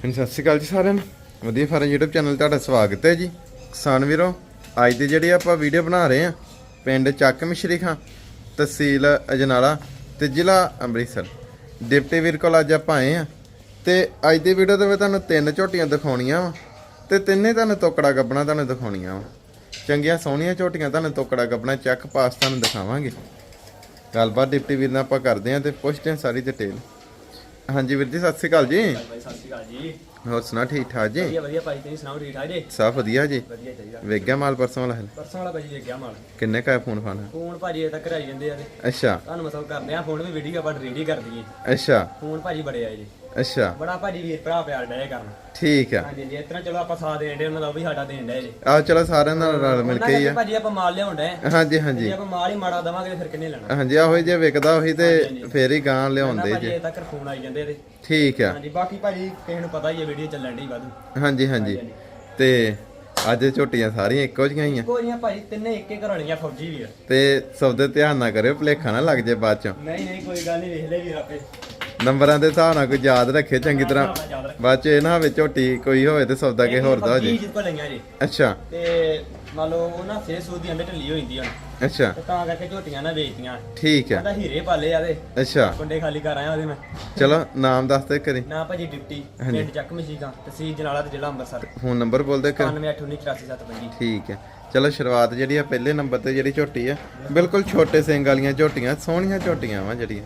ਹਾਂਜੀ, ਸਤਿ ਸ਼੍ਰੀ ਅਕਾਲ ਜੀ ਸਾਰਿਆਂ ਨੂੰ। ਵਧੀਆ ਫਾਰਮ YouTube ਚੈਨਲ ਤੁਹਾਡਾ ਸਵਾਗਤ ਹੈ ਜੀ। ਕਿਸਾਨ ਵੀਰੋ, ਅੱਜ ਦੀ ਜਿਹੜੀ ਆਪਾਂ ਵੀਡੀਓ ਬਣਾ ਰਹੇ ਆ ਪਿੰਡ ਚੱਕ ਮਿਸ਼ਰੀ ਖਾਂ, ਤਹਿਸੀਲ ਅਜਨਾਲਾ ਤੇ ਜ਼ਿਲ੍ਹਾ ਅੰਮ੍ਰਿਤਸਰ। ਡਿਪਟੀ ਵੀਰ ਕੋਲ ਅੱਜ ਆਪਾਂ ਆਏ ਆ ਤੇ ਅੱਜ ਦੀ ਵੀਡੀਓ ਦੇ ਵਿੱਚ ਤੁਹਾਨੂੰ ਤਿੰਨ ਝੋਟੀਆਂ ਦਿਖਾਉਣੀਆਂ ਵਾ ਤੇ ਤਿੰਨੇ ਤੁਹਾਨੂੰ ਤੋਕੜਾ ਗੱਬਣਾ ਤੁਹਾਨੂੰ ਦਿਖਾਉਣੀਆਂ ਵਾ। ਚੰਗੀਆਂ ਸੋਹਣੀਆਂ ਝੋਟੀਆਂ ਤੁਹਾਨੂੰ ਤੋਕੜਾ ਗੱਬਣਾ, ਚੱਕ ਪਾਸ ਤੁਹਾਨੂੰ ਦਿਖਾਵਾਂਗੇ। ਗੱਲਬਾਤ ਡਿਪਟੀ ਵੀਰ ਨਾਲ ਆਪਾਂ ਕਰਦੇ ਆ ਤੇ ਪੁੱਛਦੇ ਆ ਸਾਰੀ ਡਿਟੇਲ ਹਾਂਜੀ ਵੀਰ ਜੀ ਸਤਿ ਸ਼੍ਰੀ ਅਕਾਲ ਜੀ। ਭਾਈ ਸਤਿ ਸ਼੍ਰੀ ਅਕਾਲ ਜੀ। ਹੋਰ ਸੁਣਾ ਠੀਕ ਠਾਕ ਜੀ? ਵਧੀਆ ਵਧੀਆ ਭਾਈ ਤੁਸੀਂ ਸੁਣਾਓ ਠੀਕ ਠਾਕ ਜੀ? ਸਭ ਵਧੀਆ ਜੀ। ਵਧੀਆ ਚਾਹੀਦਾ। ਵੇਖ ਗਿਆ ਮਾਲ ਪਰਸੋਂ ਵਾਲਾ ਹੈ ਪਰਸੋਂ ਵਾਲਾ ਭਾਜੀ ਵੇਖਿਆ ਮਾਲ। ਕਿੰਨੇ ਕਾ ਫੋਨ ਫਾਨ? ਫੋਨ ਭਾਜੀ ਇਹ ਤੱਕ ਆਈ ਜਾਂਦੇ ਆ ਤੇ। ਅੱਛਾ। ਤੁਹਾਨੂੰ ਮਤਲਬ ਕਰਦੇ ਆ ਫੋਨ ਵੀ ਵੀਡੀਓ ਆਪਾਂ ਰੈਡੀ ਕਰ ਦਈਏ। ਅੱਛਾ। ਫੋਨ ਭਾਜੀ ਬੜੇ ਆਏ ਜੀ। ਅੱਛਾ। ਬੜਾ ਭਾਜੀ ਵੀਰ ਭਰਾ ਪਿਆਰ ਡਏ ਕਰਨ ਠੀਕ ਆ। ਹਾਂਜੀ ਜੀ ਇਸ ਤਰ੍ਹਾਂ ਚਲੋ ਆਪਾਂ ਸਾਥ ਦੇਣ ਦੇ ਉਹਨਾਂ ਦਾ ਉਹ ਵੀ ਸਾਡਾ ਦੇਣ ਡਏ ਜੀ। ਆ ਚਲੋ ਸਾਰਿਆਂ ਨਾਲ ਰਲ ਮਿਲ ਕੇ ਹੀ ਆ। ਭਾਜੀ ਆਪਾਂ ਮਾਲ ਲਿਆਉਣ ਡਏ। ਹਾਂਜੀ ਜੇ ਹਾਂਜੀ ਆਪਾਂ ਮਾਲ ਹੀ ਮਾੜਾ ਦਵਾਂਗੇ ਫਿਰ ਕਿੰਨੇ ਲੈਣਾ? ਹਾਂਜੀ ਆਹੋ ਜੇ ਵਿਕਦਾ ਉਹੀ ਤੇ ਫੇਰ ਹੀ ਗਾਂ ਲਿਆਉਂਦੇ ਜੇ। ਇਹ ਤੱਕ ਫੋਨ ਆਈ ਜਾਂਦੇ ਤੇ। ਠੀਕ ਆ। ਹਾਂਜੀ ਬਾਕੀ ਭਾਜੀ ਕਿਸੇ ਨੂੰ ਪਤਾ ਹੀ ਹੈ ਵੀਡੀਓ ਚੱਲਣ ਦੀ ਵਾਧੂ। ਹਾਂਜੀ ਹਾਂਜੀ। ਤੇ ਅੱਜ ਝੋਟੀਆਂ ਸਾਰੀਆਂ ਇੱਕੋ ਜਿਹੀਆਂ ਹੀ ਆ। ਇੱਕੋ ਜੀਆਂ ਭਾਜੀ ਤਿੰਨੇ ਇੱਕੇ ਘਰ ਵਾਲੀਆਂ ਫੌਜੀ ਵੀਰ ਤੇ ਸੌਦੇ ਧਿਆਨ ਨਾ ਕਰਿਓ ਭਲੇਖਾ ਨਾ ਲੱਗ ਜੇ ਬਾਅਦ ਚੋਂ। ਨਹੀਂ ਨਹੀਂ ਕੋਈ ਗੱਲ ਨਹੀਂ ਵੇਖ ਲੈ ਵੀਰ ਆਪੇ। ਨੰਬਰਾਂ ਦੇ ਹਿਸਾਬ ਨਾਲ ਕੋਈ ਯਾਦ ਰੱਖੇ ਚੰਗੀ ਤਰ੍ਹਾਂ। ਬਾਅਦ ਚ ਇਹ ਨਾ ਹੋਵੇ ਝੋਟੀ ਕੋਈ ਹੋਵੇ ਤੇ ਸੌਦਾ ਕਿਸੇ ਹੋਰ ਦਾ ਹੋ ਜੇ। ਜਿੱਦ ਕੋ ਲਈਆਂ ਜੀ। ਅੱਛਾ। ਤੇ ਮੰਨ ਲਓ ਉਹ ਨਾ ਫੇਸ ਉਹਦੀ ਅੰਦਰ ਢਿੱਲੀ ਹੋਈ ਹੁੰਦੀ ਅੱਛਾ। ਤੇ ਤਾਂ ਕਰਕੇ ਝੋਟੀਆਂ ਨਾ ਵੇਚਤੀਆਂ। ਠੀਕ ਆ ਕਹਿੰਦਾ ਹੀਰੇ ਪਾਲੇ ਆ ਅੱਛਾ। ਕੁੰਡੇ ਖਾਲੀ ਕਰ ਆਇਆ ਉਹਦੇ ਮੈਂ। ਚਲੋ ਨਾਮ ਦੱਸ ਦੇ ਕਰੀ ਨਾ ਭਾਜੀ ਡਿਪਟੀ। ਪਿੰਡ ਚੱਕ ਮਸ਼ੀਗਾ ਤਹਿਸੀਲ ਜਨਾਲਾ ਤੇ ਜ਼ਿਲ੍ਹਾ ਅੰਮ੍ਰਿਤਸਰ। ਫੋਨ ਨੰਬਰ ਬੋਲ ਦੇ ਕਰ 9881847725 ਠੀਕ ਹੈ। ਚਲੋ ਸ਼ੁਰੂਆਤ ਜਿਹੜੀ ਆ ਪਹਿਲੇ ਨੰਬਰ ਤੇ ਜਿਹੜੀ ਝੋਟੀ ਆ ਬਿਲਕੁਲ ਛੋਟੇ ਸਿੰਘ ਵਾਲੀਆਂ ਝੋਟੀਆਂ ਸੋਹਣੀਆਂ ਝੋਟੀਆਂ ਵਾ ਜਿਹੜੀਆਂ।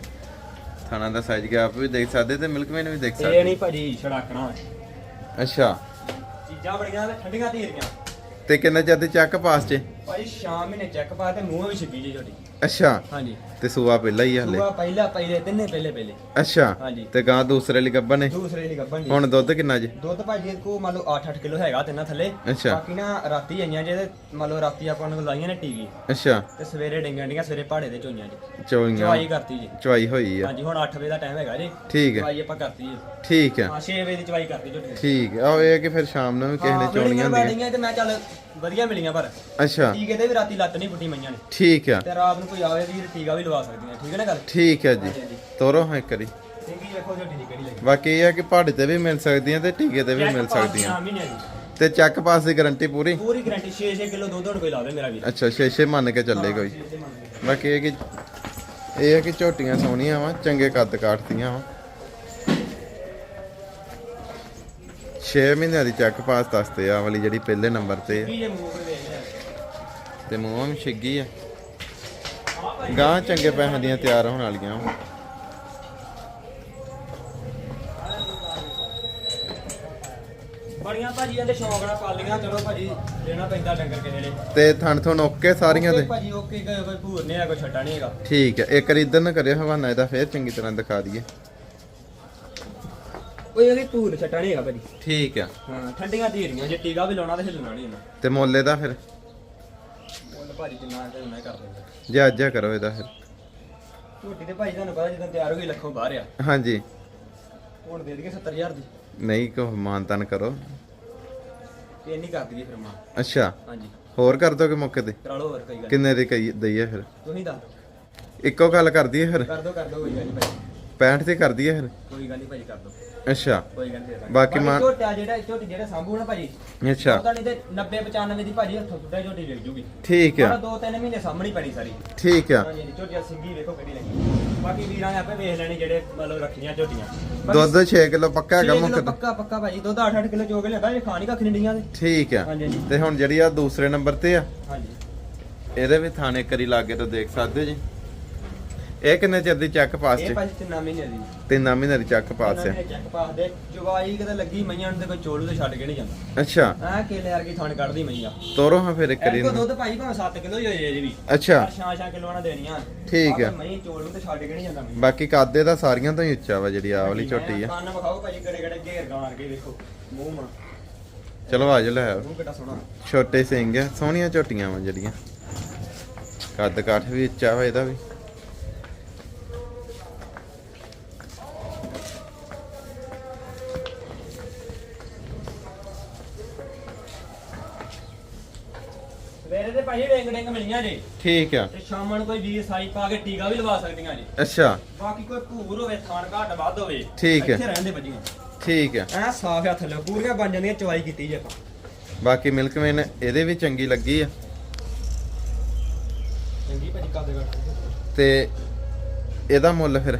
ਥਾਣਾ ਦਾ ਸਾਈਜ਼ ਗਿਆ ਆਪ ਵੀ ਦੇਖ ਸਕਦੇ ਤੇ ਮਿਲਕਮੈਨ ਵੀ ਦੇਖ ਇਹ ਸਕਦੇ। ਨਹੀਂ ਭਾਜੀ ਛੜਾਕਣਾ ਅੱਛਾ। ਚੀਜ਼ਾਂ ਬੜੀਆਂ ਤੇ ਠੰਡੀਆਂ ਧੀਰੀਆਂ ਤੇ ਕਿੰਨਾ ਦੀ ਚੱਕ ਪਾਸ ਚ ਭਾਜੀ ਸ਼ਾਮ ਮਹੀਨੇ ਚੈੱਕ ਪਾ ਤੇ ਮੂੰਹ ਵੀ ਛਿੱਗੀ ਜੀ ਝੋਟੀ ਅੱਛਾ। ਹਾਂਜੀ। ਤੇ ਸੂਆ ਪਹਿਲਾਂ ਹੀ ਆ ਹਲੇ? ਸੂਆ ਪਹਿਲਾ ਪਹਿਲੇ ਤਿੰਨੇ ਪਹਿਲੇ ਪਹਿਲੇ। ਅੱਛਾ। ਹਾਂਜੀ। ਤੇ ਗਾਂ ਦੂਸਰੇ ਲਈ ਗੱਬਨ ਨੇ ਦੂਸਰੇ ਲਈ ਗੱਭਣ ਜੀ। ਹੁਣ ਦੁੱਧ ਕਿੰਨਾ ਜੀ? ਦੁੱਧ ਭਾਜੀ ਕੋ ਮੰਨ ਲਓ 8-8 ਕਿਲੋ ਹੈਗਾ ਤਿੰਨਾਂ ਥੱਲੇ। ਅੱਛਾ। ਬਾਕੀ ਨਾ ਰਾਤੀ ਆਈਆਂ ਜਿਹਦੇ ਮੰਨ ਲਓ ਰਾਤੀ ਆਪਾਂ ਨੂੰ ਲਾਈਆਂ ਨੇ ਟੀਵੀ। ਅੱਛਾ। ਤੇ ਸਵੇਰੇ ਡਿੰਗਾਂ ਡੀਆਂ ਸਵੇਰੇ ਪਹਾੜੇ ਦੇ ਚੋਈਆਂ ਜੀ। ਚੋਈਆਂ। ਚਵਾਈ ਕਰਤੀ ਜੀ। ਚਵਾਈ ਹੋਈ ਆ। ਹਾਂਜੀ ਹੁਣ 8 ਵਜੇ ਦਾ ਟਾਈਮ ਹੈਗਾ ਜੀ। ਠੀਕ ਹੈ। ਚਵਾਈ ਆਪਾਂ ਕਰਤੀ ਜੀ। ਠੀਕ ਹੈ। ਹਾਂ 6 ਵਜੇ ਦੀ ਚਵਾਈ ਕਰਤੀ ਝੋਟੀ ਠੀਕ ਹੈ। ਉਹ ਇਹ ਕਿ ਫਿਰ ਸ਼ਾਮ ਨੂੰ ਵੀ ਕਿਸੇ ਨੇ ਚੋਣੀਆਂ ਹੁੰਦੀਆਂ। ਹੁੰਦੀਆਂ ਤੇ ਮੈਂ ਚੱਲ ਵਧੀਆ ਮਿਲੀਆਂ ਪਰ। ਅੱਛਾ। ਟੀਕੇ ਤੇ ਵੀ ਰਾਤੀ ਲੱਤ ਨਹੀਂ ਪੁੱਟੀ ਮਈਆਂ ਨੇ। ਠੀਕ ਆ। ਤੇ ਰਾਤ ਨੂੰ ਕੋਈ ਆਵੇ ਵੀ ਟੀਕਾ ਵੀ ਲਵਾ ਸਕਦੀਆਂ ਠੀਕ ਹੈ ਨਾ ਗੱਲ? ਠੀਕ ਹੈ ਜੀ। ਤੋਰੋ ਹਾਂ ਵਾਰੀ। ਠੀਕ ਹੀ ਵੇਖੋ ਕਿਹੜੀ ਲੱਗੀ। ਬਾਕੀ ਇਹ ਹੈ ਕਿ ਪਹਾੜੇ ਤੇ ਵੀ ਮਿਲ ਸਕਦੀਆਂ ਤੇ ਟੀਕੇ ਤੇ ਵੀ ਮਿਲ ਸਕਦੀਆਂ। ਹਾਂ ਤੇ ਚੱਕ ਪਾਸ ਦੀ ਗਾਰੰਟੀ ਪੂਰੀ? ਪੂਰੀ ਗਾਰੰਟੀ 6-6 ਕਿਲੋ ਦੁੱਧ ਹੁਣ ਕੋਈ ਲਾਵੇ ਮੇਰਾ ਵੀਰ। ਅੱਛਾ ਛੇ ਛੇ ਮੰਨ ਕੇ ਚੱਲੇ ਕੋਈ। ਬਾਕੀ ਇਹ ਕਿ ਇਹ ਹੈ ਕਿ ਝੋਟੀਆਂ ਸੋਹਣੀਆਂ ਵਾ ਚੰਗੇ ਕੱਦ ਕਾਟਦੀਆਂ ਵਾ। 6 ਮਹੀਨਿਆਂ ਦੀ ਚੱਕ ਪਾਸ ਦੱਸਦੇ ਆ ਵਾਲੀ ਜਿਹੜੀ ਪਹਿਲੇ ਨੰਬਰ ਤੇ ਆ। ਮੂੰਹ ਤੇ ਮੂੰਹਾਂ ਵਿੱਚ ਛਿੱਗੀ ਆ। ਗਾਂ ਚੰਗੇ ਪੈਸਿਆਂ ਦੀਆਂ ਤਿਆਰ ਹੋਣ ਵਾਲੀਆਂ। ਵਾ ਬੜੀਆਂ ਭਾਜੀ ਇਹਦੇ ਸ਼ੌਂਕ ਨਾਲ ਪਾਲੀਆਂ ਚਲੋ ਭਾਜੀ ਲੈਣਾ ਪੈਂਦਾ ਡੰਗਰ ਕਿਸੇ ਨੇ। ਤੇ ਥਣ ਥਣ ਓਕੇ ਸਾਰੀਆਂ ਦੇ? ਭਾਜੀ ਓਕੇ ਕੋਈ ਭੂਰ ਨਹੀਂ ਆ ਕੋਈ ਛੱਡਾ ਨਹੀਂ ਹੈਗਾ। ਠੀਕ ਹੈ ਇੱਕ ਵਾਰੀ ਇੱਧਰ ਨਾ ਕਰਿਓ ਹਵਾਨਾ ਇਹਦਾ ਫੇਰ ਚੰਗੀ ਤਰ੍ਹਾਂ ਦਿਖਾ ਦਈਏ। ਕੋਈ ਇਹਦੀ ਭੂਰ ਨਹੀਂ ਹੈਗਾ ਭਾਜੀ। ਠੀਕ ਆ। ਹਾਂ ਠੰਡੀਆਂ ਧੀਰੀਆਂ ਜੇ ਟੀਕਾ ਵੀ ਲਾਉਣਾ ਤੇ ਹਿੱਲਣਾ ਨਹੀਂ ਇਹਨਾਂ। ਤੇ ਮੁੱਲ ਇਹਦਾ ਫਿਰ? ਭਾਜੀ ਜਿੰਨਾ ਤੇ ਉਹਨਾਂ ਕਰ ਦਿੰਦੇ। ਇਹਦਾ ਫਿਰ। ਝੋਟੀ ਤੇ ਭਾਜੀ ਤੁਹਾਨੂੰ ਪਤਾ ਜਦੋਂ ਤਿਆਰ ਹੋ ਗਈ ਲੱਖੋਂ ਬਾਹਰ ਆ। ਹਾਂਜੀ। ਹੁਣ ਦੇ ਦਈਏ 70000 ਦੀ। ਨਹੀਂ ਕੋ ਮਾਨਤਨ ਕਰੋ। ਤੇ ਇੰਨੀ ਕਰ ਦਈਏ ਫਿਰ ਮਾਂ ਅੱਛਾ। ਹਾਂਜੀ। ਹੋਰ ਕਰ ਦੋਗੇ ਮੌਕੇ ਤੇ? ਕਰਾ ਲਓ ਹੋਰ ਕੋਈ ਗੱਲ ਕਿੰਨੇ ਦੀ ਕਹੀ ਦਈਏ ਫਿਰ? ਤੁਸੀਂ ਦੱਸ। ਇੱਕੋ ਗੱਲ ਕਰ ਦਈਏ ਫਿਰ? ਕਰ ਦੋ ਕਰ ਦੋ ਕੋਈ ਗੱਲ ਨਹੀਂ ਭਾਜੀ। 65 ਤੇ ਕਰ ਦਈਏ ਫਿਰ? ਕੋਈ ਗੱਲ ਨਹੀਂ ਭਾਜੀ ਕਰ ਦੋ। ਅੱਛਾ। ਕੋਈ ਗੱਲ ਨਹੀਂ ਬਾਕੀ ਮਾਂ- ਝੋਟਾ ਜਿਹੜਾ ਝੋਟੀ ਜਿਹੜਾ ਸੰਭੂ ਨਾ ਭਾਜੀ ਅੱਛਾ। ਉਹਦਾ ਨਹੀਂ ਤੇ 90 95 ਦੀ ਭਾਜੀ ਹੱਥੋਂ ਸੁੱਟਾ ਝੋਟੀ ਵਿਕ ਜੂਗੀ। ਠੀਕ ਪਰ ਆ ਦੋ ਤਿੰਨ ਮਹੀਨੇ ਸਾਹਮਣੀ ਪੈਣੀ ਸਾਰੀ। ਠੀਕ ਆ। ਹਾਂਜੀ ਝੋਟੀਆਂ ਸਿੰਗੀ ਵੇਖੋ ਕਿਹੜੀ ਲੱਗੀ। ਬਾਕੀ ਵੀਰਾਂ ਨੇ ਆਪੇ ਵੇਖ ਲੈਣੀ ਜਿਹੜੇ ਮਤਲਬ ਰੱਖੀਆਂ ਝੋਟੀਆਂ। ਦੁੱਧ 6 ਕਿਲੋ ਪੱਕਾ ਹੈਗਾ ਛੇ ਕਿਲੋ ਮੁੱਕ ਪੱਕਾ ਪੱਕਾ ਭਾਜੀ। ਦੁੱਧ 8-8 ਕਿਲੋ ਚੋ ਕੇ ਲੈਂਦਾ ਇਹ ਖਾਣੀ ਕੱਖ ਨਹੀਂ ਡੀਆਂ ਦੇ ਠੀਕ ਆ। ਤੇ ਹੁਣ ਜਿਹੜੀ ਆ ਦੂਸਰੇ ਨੰਬਰ ਤੇ ਆ ਹਾਂਜੀ। ਇਹਦੇ ਵੀ ਥਾਣੇ ਕਰੀ ਲਾਗੇ ਤੋਂ ਦੇਖ ਸਕਦੇ ਹੋ ਜੀ। ਇਹ ਕਿੰਨੇ ਚਿਰ ਦੀ ਚੱਕ ਪਾਸ ਇਹ ਚ ਭਾਜੀ ਤਿੰਨਾਂ ਮਹੀਨੇ ਦੀ। ਤਿੰਨ ਮਹੀਨੇ ਦੀ ਚੱਕ ਪਾਸ ਆ ਚੈੱਕ ਪਾਸ ਦੇ। ਜਵਾਈ ਕਿਤੇ ਲੱਗੀ ਮਈਆਂ ਨੂੰ ਤੇ ਕੋਈ ਚੋਲੂ ਤੇ ਛੱਡ ਕੇ ਨਹੀਂ ਜਾਂਦਾ। ਅੱਛਾ। ਐ ਕੇਲੇ ਵਰਗੀ ਥਣ ਕੱਢਦੀ ਮਈਆਂ। ਤੋਰੋ ਹਾਂ ਫਿਰ ਇੱਕ ਵਾਰੀ ਇਹ ਕੋ ਇਹਨੂੰ। ਦੁੱਧ ਭਾਈ ਭਾਵੇਂ 7 ਕਿਲੋ ਹੀ ਹੋ ਜਾਏ ਜੀ ਵੀ। ਅੱਛਾ। ਛਾਂ ਛਾਂ ਕਿਲੋ ਨਾ ਦੇਣੀਆਂ। ਠੀਕ ਆ। ਮਈ ਚੋਲ ਨੂੰ ਤੇ ਛੱਡ ਕੇ ਨਹੀਂ ਜਾਂਦਾ ਮਈ ਬਾਕੀ ਕਾਦੇ ਦਾ ਸਾਰੀਆਂ ਤੋਂ ਹੀ ਉੱਚਾ ਵਾ ਜਿਹੜੀ ਆਹ ਵਾਲੀ ਝੋਟੀ ਆ। ਕੰਨ ਵਿਖਾਓ ਭਾਜੀ ਕਿਹੜੇ ਕਿਹੜੇ ਘੇਰ ਗਾਰ ਕੇ ਵੇਖੋ। ਮੂੰਹ ਮਾ। ਚਲੋ ਆਜੋ ਲੈ ਆਓ। ਮੂੰਹ ਕਿੱਡਾ ਸੋਹਣਾ। ਛੋਟੇ ਸਿੰਘ ਆ ਸੋਹਣੀਆਂ ਝੋਟੀਆਂ ਵਾ ਜਿਹੜੀਆਂ। ਕੱਦ ਕਾਠ ਵੀ ਉੱਚਾ ਵਾ ਇਹਦਾ ਵੀ। ਸਵੇਰੇ ਤੇ ਭਾਜੀ ਡਿੰਗ ਡਿੰਗ ਮਿਲੀਆਂ ਜੀ। ਠੀਕ ਆ। ਤੇ ਸ਼ਾਮਾਂ ਨੂੰ ਕੋਈ ਵੀਰ ਸਾਈ ਪਾ ਕੇ ਟੀਕਾ ਵੀ ਲਵਾ ਸਕਦੀਆਂ ਜੀ। ਅੱਛਾ। ਬਾਕੀ ਕੋਈ ਭੂਰ ਹੋਵੇ ਥਾਣ ਘਾਟ ਵੱਧ ਹੋਵੇ ਠੀਕ ਹੈ। ਇੱਥੇ ਰਹਿੰਦੇ ਵੱਜੀਆਂ ਠੀਕ ਆ। ਐ ਸਾਫ਼ ਹੱਥ ਲੈ ਪੂਰੀਆਂ ਬਣ ਜਾਂਦੀਆਂ ਚਵਾਈ ਕੀਤੀ ਜੇ ਆਪਾਂ। ਬਾਕੀ ਮਿਲਕ ਮੇਨ ਇਹਦੇ ਵੀ ਚੰਗੀ ਲੱਗੀ ਆ। ਚੰਗੀ ਭਾਜੀ ਕੱਦ ਕੱਟ ਤੇ ਇਹਦਾ ਮੁੱਲ ਫਿਰ?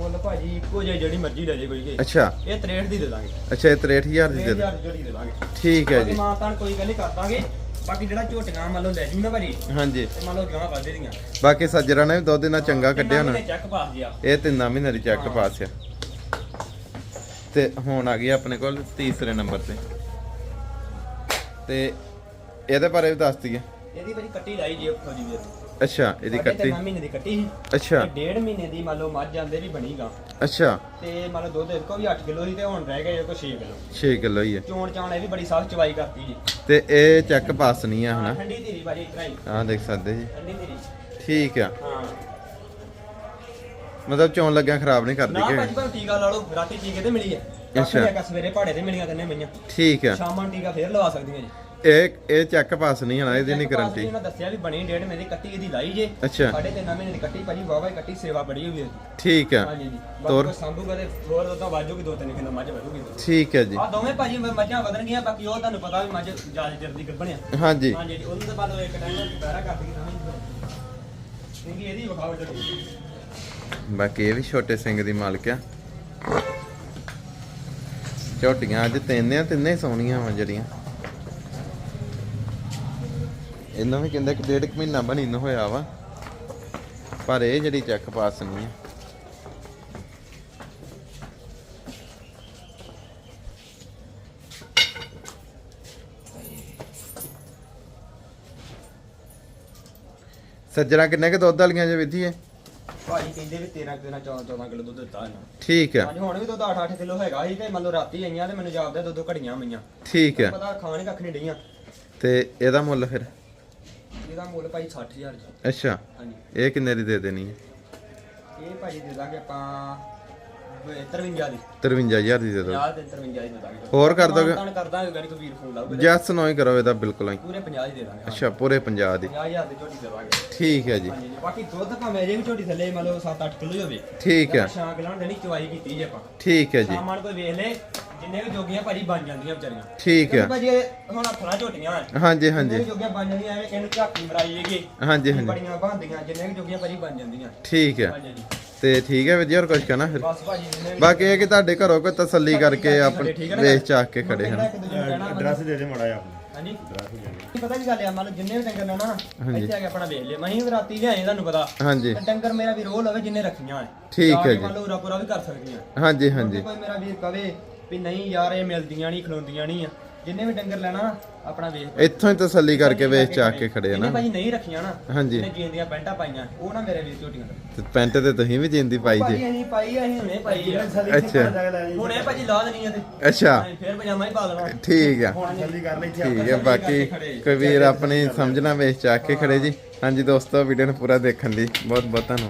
ਮੁੱਲ ਭਾਜੀ ਇੱਕੋ ਜਿਹੀ ਜਿਹੜੀ ਮਰਜ਼ੀ ਲੈ ਜੇ ਕੋਈ ਕੇ ਅੱਛਾ। ਇਹ 63 ਦੀ ਦੇ ਦਾਂਗੇ। ਅੱਛਾ ਇਹ 63000 ਦੀ ਦੇ ਦਿਓ। 6000 ਦੀ ਜੋੜੀ ਦੇ ਦਾਂਗੇ। ਠੀਕ ਹੈ ਬਾਕੀ ਜੀ। ਮਾਂ ਤਾਂ ਕੋਈ ਗੱਲ ਨਹੀਂ ਕਰ ਦਾਂਗੇ। ਬਾਕੀ ਜਿਹੜਾ ਝੋਟੀਆਂ ਮੰਨ ਲਓ ਲੈ ਜੂ ਨਾ ਭਾਜੀ ਹਾਂਜੀ। ਤੇ ਮੰਨ ਲਓ ਗਾਂ ਵਾਧੇ ਦੀਆਂ। ਬਾਕੀ ਸੱਜਰਾਂ ਨੇ ਵੀ ਦੁੱਧ ਇਹਨਾਂ ਚੰਗਾ ਕੱਢਿਆ ਨਾ ਚੈੱਕ ਪਾਸ ਗਿਆ ਇਹ ਤਿੰਨਾਂ ਮਹੀਨੇ ਦੀ ਚੈੱਕ। ਪਾਸ ਆ। ਤੇ ਹੁਣ ਆ ਗਈ ਆਪਣੇ ਕੋਲ ਤੀਸਰੇ ਨੰਬਰ ਤੇ। ਤੇ ਇਹਦੇ ਬਾਰੇ ਵੀ ਦੱਸ ਦਈਏ। ਇਹਦੀ ਭਾਜੀ ਕੱਟੀ ਲਾਈ ਜੀ ਫੌਜੀ ਵੀਰ। ਅੱਛਾ ਇਹਦੀ ਸਾਢੇ ਕੱਟੀ? ਤਿੰਨ ਮਹੀਨੇ ਦੀ ਕੱਟੀ ਸੀ। ਅੱਛਾ। ਤੇ ਡੇਢ ਮਹੀਨੇ ਦੀ ਮੰਨ ਲਓ ਮੱਝ ਜਾਂਦੇ ਵੀ ਬਣੀ ਗਾ ਅੱਛਾ। ਤੇ ਮੰਨ ਲਓ ਦੁੱਧ ਇਹਦੇ ਕੋਲ ਵੀ 8 ਕਿਲੋ ਸੀ ਤੇ ਹੁਣ ਰਹਿ ਗਿਆ ਇਹ ਕੋ 6 ਕਿਲੋ। 6 ਕਿਲੋ ਹੀ ਹੈ ਚੋਣ ਚਾਣ ਇਹ ਵੀ ਬੜੀ ਸਾਫ਼ ਚਵਾਈ ਕਰਤੀ ਜੀ। ਤੇ ਇਹ ਚੈੱਕ ਪਾਸ ਨਹੀਂ ਆ ਹਨਾ? ਠੰਡੀ ਧੀਰੀ ਭਾਜੀ ਇਤਰਾ ਹੀ। ਦੇਖ ਸਕਦੇ ਜੀ। ਠੰਡੀ ਧੀਰੀ। ਠੀਕ ਆ। ਹਾਂ। ਮਤਲਬ ਚੋਣ ਲੱਗਿਆ ਖਰਾਬ ਨਹੀਂ ਕਰਦੀ ਨਾ ਕਿ ਭਾਜੀ ਭਾਵੇਂ ਟੀਕਾ ਲਾ ਲਓ ਰਾਤੀ ਟੀਕੇ ਤੇ ਮਿਲੀ ਹੈ ਅੱਛਾ। ਅੱਛਾ ਸਵੇਰੇ ਪਹਾੜੇ ਤੇ ਮਿਲੀਆਂ ਤੰਨੇ ਮਈਆਂ ਠੀਕ ਆ। ਸ਼ਾਮਾਂ ਨੂੰ ਟੀਕਾ ਫੇਰ ਲਵਾ ਸਕਦੀਆਂ ਜੀ। ਇਹ ਇਹ ਚੈੱਕ ਪਾਸ ਨਹੀਂ ਹਨਾ ਇਹਦੀ ਨਹੀਂ ਗਰੰਟੀ ਮੈਂ ਦੱਸਿਆ ਵੀ ਬਣੀ ਡੇਢ ਮਹੀਨੇ ਦੀ ਕੱਟੀ ਇਹਦੀ ਲਾਈ ਜੇ। ਅੱਛਾ। ਸਾਢੇ ਤਿੰਨ ਮਹੀਨੇ ਦੀ ਕੱਟੀ ਭਾਜੀ ਵਾਵਾ ਹੀ ਕੱਟੀ ਸੇਵਾ ਬੜੀ ਹੋਈ ਹੈ ਠੀਕ ਆ। ਹਾਂਜੀ ਜੀ ਤੋਰ? ਸੰਭੂਗਾ ਤੇ ਹੋਰ ਉਦੋਂ ਵਾਜੂਗੀ ਦੋ ਤਿੰਨ ਕਿਲੋ ਮੱਝ ਵਧੂਗੀ ਠੀਕ ਹੈ ਜੀ। ਆ ਦੋਵੇਂ ਭਾਜੀ ਮੱਝਾਂ ਵਧਣਗੀਆਂ ਬਾਕੀ ਉਹ ਤੁਹਾਨੂੰ ਪਤਾ ਵੀ ਮੱਝ ਜ਼ਿਆਦਾ ਚਿਰ ਦੀ ਗੱਭਣਿਆ। ਹਾਂਜੀ। ਹਾਂਜੀ ਜੀ ਉਹਨੂੰ ਤਾਂ ਬਾਅਦ ਇੱਕ ਟਾਈਮ ਦੁਬਾਰਾ ਕਰ ਦਈਏ ਸਮਝ ਕਿਉਂਕਿ ਇਹਦੀ ਵਿਖਾਓ ਚਲੋ ਬਾਕੀ ਇਹ ਵੀ ਛੋਟੇ ਸਿੰਘ ਦੀ ਮਾਲਕ ਆ। ਝੋਟੀਆਂ ਅੱਜ ਤਿੰਨ ਆ ਤਿੰਨੇ ਹੀ ਸੋਹਣੀਆਂ ਵਾ ਜਿਹੜੀਆਂ। ਇਹਨਾਂ ਵੀ ਕਹਿੰਦੇ ਕਿ ਡੇਢ ਕੁ ਮਹੀਨਾ ਬਣੀ ਨੂੰ ਹੋਇਆ ਵਾ। ਪਰ ਇਹ ਜਿਹੜੀ ਚੈੱਕ ਪਾਸ ਨਹੀਂ ਆ। ਸੱਜਣਾ ਕਿੰਨੇ ਕ ਦੁੱਧ ਵਾਲੀਆਂ ਜੇ ਵਿਧੀ ਹੈ ਭਾਜੀ ਕਹਿੰਦੇ ਵੀ 13 13 14 14 ਕਿਲੋ ਦੁੱਧ ਦਿੱਤਾ ਇਹਨਾਂ ਠੀਕ ਆ। ਹਾਂਜੀ ਹੁਣ ਵੀ ਦੁੱਧ 8 8 ਕਿਲੋ ਹੈਗਾ ਸੀ ਤੇ ਮੰਨ ਲਓ ਰਾਤੀ ਆਈਆਂ ਤੇ ਮੈਨੂੰ ਜਾਪਦਾ ਦੁੱਧ ਘੜੀਆਂ ਮਈਆਂ ਠੀਕ ਆ। ਪਤਾ ਖਾਣ ਹੀ ਕੱਖ ਨਹੀਂ ਡਈਆਂ। ਤੇ ਇਹਦਾ ਮੁੱਲ ਫਿਰ? ਇਹਦਾ ਮੁੱਲ ਭਾਈ 60000 ਜੀ। ਅੱਛਾ। ਹਾਂਜੀ। ਇਹ ਕਿੰਨੇ ਦੀ ਦੇ ਦੇਣੀ ਹੈ? ਇਹ ਭਾਜੀ ਦੇ ਦਾਂਗੇ ਆਪਾਂ 53 ਦੀ। 53000 ਦੀ ਦੇ ਦੋ 50 ਤੇ 53 ਦੀ ਦੇ ਦਾਂਗੇ। ਹੋਰ ਕਰ ਦੋਗੇ? ਤਾਂ ਕਰ ਦਾਂਗੇ ਗਾੜੀ ਕੋਈ ਵੀਰ ਫੋਨ ਲਾਊਗਾ। ਤੇ ਜੈਸ ਨੋ ਹੀ ਕਰੋ ਇਹਦਾ ਬਿਲਕੁਲ ਹੀ। ਪੂਰੇ 50 ਦੀ ਦਾਂਗੇ ਅੱਛਾ ਪੂਰੇ 50 ਦੀ। 50000 ਦੀ ਝੋਟੀ ਦੇ ਦਾਂਗੇ ਠੀਕ ਹੈ ਜੀ। ਹਾਂਜੀ ਜੀ। ਬਾਕੀ ਦੁੱਧ ਭਾਵੇਂ ਅਜੇ ਵੀ ਝੋਟੀ ਥੱਲੇ ਮੰਨ ਲਓ 7-8 ਕਿਲੋ ਹੋਵੇ। ਠੀਕ ਹੈ। ਸ਼ਾਂ ਕਿਲੋ ਦੇਣੀ ਚਵਾਈ ਕੀਤੀ ਜੇ ਆਪਾਂ। ਠੀਕ ਹੈ ਜੀ। ਸ਼ਾਮਾਂ ਨੂੰ ਕੋਈ ਵੇਖ ਲੇ। ਜਿੰਨੇ ਵੀ ਜੋਗੀਆਂ ਭਾਜੀ ਬਣ ਜਾਂਦੀਆਂ ਵਿਚਾਰੀਆਂ। ਠੀਕ ਕਿਉਂਕਿ ਹੈ ਭਾਜੀ ਇਹ ਹੁਣ ਹੱਥਾਂ ਝੋਟੀਆਂ ਆ। ਹਾਂਜੀ ਜਿੰਨੇ ਹਾਂਜੀ। ਵੀ ਜੋਗੀਆਂ ਬਣ ਜਾਂਦੀਆਂ ਐਵੇਂ ਕਿਹਨੂੰ ਝਾਕੀ ਮਰਾਈ ਹੈਗੀ। ਹਾਂਜੀ ਹਾਂਜੀ। ਬੜੀਆਂ ਬਣਦੀਆਂ ਜਿੰਨੇ ਵੀ ਜੋਗੀਆਂ ਭਾਜੀ ਬਣ ਜਾਂਦੀਆਂ। ਠੀਕ ਹੈ ਹਾਂਜੀ ਜੀ ਤੇ ਠੀਕ ਹੈ ਵੀਰ ਹੋਰ ਕੁਝ ਕਹਿਣਾ ਫਿਰ? ਬਸ ਭਾਜੀ ਜਿੰਨੇ ਵੀ ਬਾਕੀ ਇਹ ਕਿ ਤੁਹਾਡੇ ਘਰੋਂ ਕੋਈ ਤਸੱਲੀ ਕਰਕੇ ਠੀਕ ਆਪਣੇ ਹੈ ਨਾ? ਵੇਚ ਚਾਕ ਕੇ ਖੜੇ ਹਨ। ਇੱਕ ਦੂਜੇ ਨੂੰ ਕਹਿਣਾ ਐਡਰੈਸ ਦੇ ਦੇ ਮੜਾ ਆਪਣਾ। ਹਾਂਜੀ। ਪਤਾ ਕੀ ਗੱਲ ਆ ਜਿੰਨੇ ਵੀ ਡੰਗਰ ਹਾਂਜੀ। ਨਾ ਇੱਥੇ ਆ ਕੇ ਆਪਣਾ ਵੇਖ ਲਿਆ ਮਹੀਂ ਵੀ ਰਾਤੀ ਲਿਆਏ ਤੁਹਾਨੂੰ ਪਤਾ। ਹਾਂਜੀ। ਤੇ ਡੰਗਰ ਮੇਰਾ ਵੀ ਰੋਲ ਹੋਵੇ ਜਿੰਨੇ ਰੱਖੀਆਂ ਐ ਠੀਕ ਜਾ ਹੈ ਕੇ ਜੀ। ਮੰਨ ਲਓ ਉਰਾ ਪੂਰਾ ਵੀ ਕਰ ਸਕਦੀਆਂ। ਹਾਂਜੀ ਹਾਂਜੀ। ਹਾਂਜੀ ਕੋਈ ਮੇਰਾ ਵੀਰ ਕਵੇ ਵੀ ਨਹੀਂ ਯਾਰ ਇਹ ਮਿਲਦੀਆਂ ਨਹੀਂ ਖਲੋਂਦੀਆਂ ਨਹੀਂ ਆ। ਜਿੰਨੇ ਵੀ ਡੰਗਰ ਲੈਣਾ ਆਪਣਾ ਵੇਖ ਇੱਥੋਂ ਹੀ ਤਸੱਲੀ ਕਰਕੇ ਵੇਚ ਚਾਕ ਕੇ ਖੜੇ ਆ ਨਾ। ਭਾਜੀ ਨਹੀਂ ਰੱਖੀਆਂ ਨਾ ਹਾਂਜੀ। ਜਿਹਨੇ ਜੀਨ ਦੀਆਂ ਪੈਂਟਾਂ ਪਾਈਆਂ ਉਹ ਨਾ ਮੇਰੇ ਵੀਰ ਝੋਟੀਆਂ ਦਾ ਤੇ ਪੈਂਟ ਤੇ ਤੁਸੀਂ ਵੀ ਜਿੰਦੀ ਪਾਈ ਜੀ। ਭਾਜੀ ਅਸੀਂ ਪਾਈ ਆ, ਅਸੀਂ ਹੁਣੇ ਪਾਈ ਆ। ਅੱਛਾ। ਹੁਣੇ ਭਾਜੀ ਲਾ ਦੇਣੀ ਆ ਤੇ। ਅੱਛਾ। ਅਸੀਂ ਫੇਰ ਪਜਾਮਾ ਹੀ ਪਾ ਲੈਣਾ ਠੀਕ ਆ। ਹੁਣ ਜਲਦੀ ਕਰ ਲੈ ਇੱਥੇ ਠੀਕ ਹੈ ਬਾਕੀ ਕੋਈ ਵੀਰ ਆਪਣੀ ਸਮਝਣਾ ਵੇਚ ਚਾਕ ਕੇ ਖੜੇ ਜੀ। ਹਾਂਜੀ ਦੋਸਤੋ ਵੀਡੀਓ ਨੂੰ ਪੂਰਾ ਦੇਖਣ ਲਈ ਬਹੁਤ ਬਹੁਤ ਧੰਨਵਾਦ।